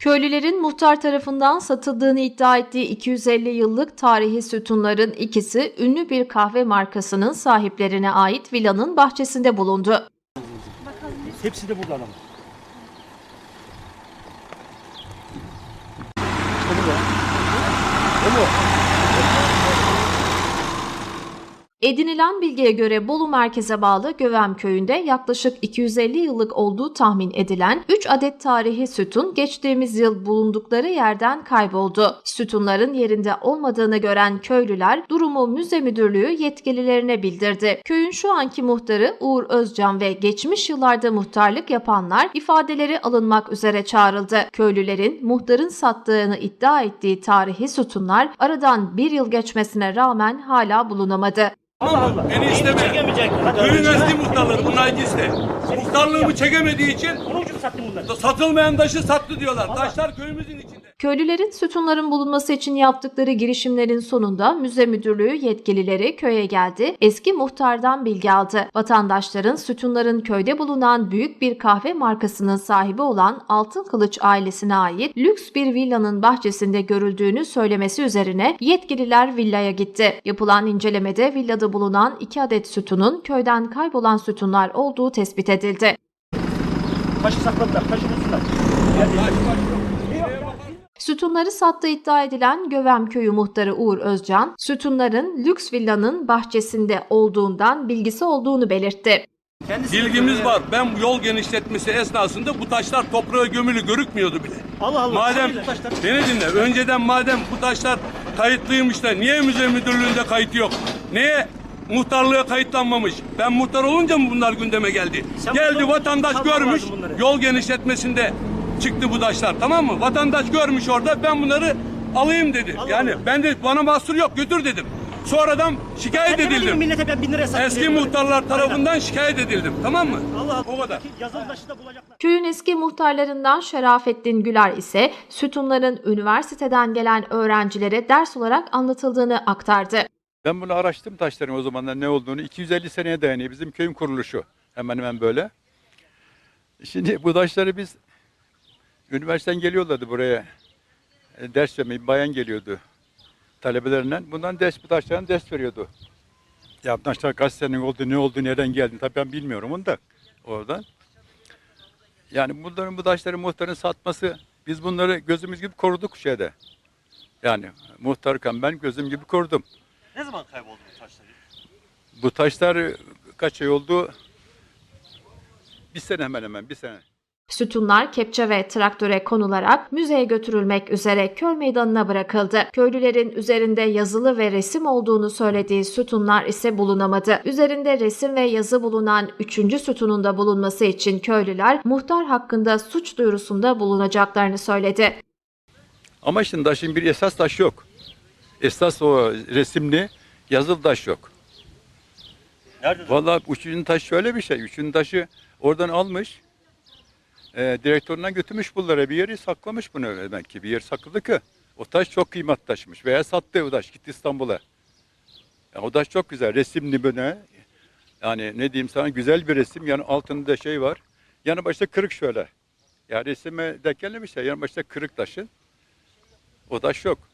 Köylülerin muhtar tarafından satıldığını iddia ettiği 250 yıllık tarihi sütunların ikisi ünlü bir kahve markasının sahiplerine ait villanın bahçesinde bulundu. Hepsi de burada ama. İşte burada. O mu? Edinilen bilgiye göre Bolu merkeze bağlı Gövem köyünde yaklaşık 250 yıllık olduğu tahmin edilen 3 adet tarihi sütun geçtiğimiz yıl bulundukları yerden kayboldu. Sütunların yerinde olmadığını gören köylüler durumu müze müdürlüğü yetkililerine bildirdi. Köyün şu anki muhtarı Uğur Özcan ve geçmiş yıllarda muhtarlık yapanlar ifadeleri alınmak üzere çağrıldı. Köylülerin muhtarın sattığını iddia ettiği tarihi sütunlar aradan bir yıl geçmesine rağmen hala bulunamadı. Allah Allah. Beni isteme. Köyün hadi. eski muhtarları bunlar iste. Muhtarlığımı çekemediği için Onun için sattım bunları. satılmayan taşı sattı diyorlar. Taşlar köyümüzün içinde. Köylülerin sütunların bulunması için yaptıkları girişimlerin sonunda müze müdürlüğü yetkilileri köye geldi. Eski muhtardan bilgi aldı. Vatandaşların sütunların köyde bulunan büyük bir kahve markasının sahibi olan Altın Kılıç ailesine ait lüks bir villanın bahçesinde görüldüğünü söylemesi üzerine yetkililer villaya gitti. Yapılan incelemede villada bulunan iki adet sütunun köyden kaybolan sütunlar olduğu tespit edildi. Taşı sakladılar. Taşı bulsunlar. Sütunları sattığı iddia edilen Gövem Köyü muhtarı Uğur Özcan, sütunların lüks villanın bahçesinde olduğundan bilgisi olduğunu belirtti. Bilgimiz var. Ben yol genişletmesi esnasında bu taşlar toprağa gömülü görükmüyordu bile. Allah Allah. Madem beni dinle. Önceden madem bu taşlar kayıtlıymış da niye müze müdürlüğünde kayıt yok? Niye muhtarlığa kayıtlanmamış? Ben muhtar olunca mı bunlar gündeme geldi? Sen geldi vatandaş görmüş. Yol genişletmesinde çıktı bu taşlar tamam mı? Vatandaş görmüş orada ben bunları alayım dedi. Allah yani Allah. ben de bana mahsur yok götür dedim. Sonradan şikayet Ben edildim. millete ben bin liraya sattım. Eski muhtarlar tarafından şikayet edildim. Tamam mı? Allah Allah. O kadar. Köyün eski muhtarlarından Şerafettin Güler ise sütunların üniversiteden gelen öğrencilere ders olarak anlatıldığını aktardı. Ben bunu araştırdım taşların o zamanlar ne olduğunu. 250 seneye dayanıyor bizim köyün kuruluşu. Hemen hemen böyle. Şimdi bu taşları biz üniversiteden geliyorlardı buraya. E, ders vermeye bayan geliyordu talebelerinden. Bundan ders bu taşlardan ders veriyordu. Ya taşlar kaç sene oldu, ne oldu, nereden geldi tabii ben bilmiyorum onu da oradan. Yani bunların bu taşları muhtarın satması biz bunları gözümüz gibi koruduk şeyde. Yani muhtarken ben gözüm gibi korudum. Ne zaman kayboldu bu taşlar? Bu taşlar kaç ay oldu? Bir sene hemen hemen bir sene. Sütunlar kepçe ve traktöre konularak müzeye götürülmek üzere köy meydanına bırakıldı. Köylülerin üzerinde yazılı ve resim olduğunu söylediği sütunlar ise bulunamadı. Üzerinde resim ve yazı bulunan 3. sütunun da bulunması için köylüler muhtar hakkında suç duyurusunda bulunacaklarını söyledi. Ama şimdi taşın bir esas taş yok. Esas o resimli yazılı taş yok. Nerede? Vallahi üçüncü taş şöyle bir şey. Üçüncü taşı oradan almış. E, direktöründen götürmüş bunlara bir yeri saklamış bunu demek ki. Bir yer sakladı ki. O taş çok kıymetli taşmış. Veya sattı o taş gitti İstanbul'a. Ya o taş çok güzel. Resimli böyle. Yani ne diyeyim sana güzel bir resim. Yani altında şey var. Yanı başta kırık şöyle. Ya resime denk gelmemiş ya. Yanı başta kırık taşın. O taş yok.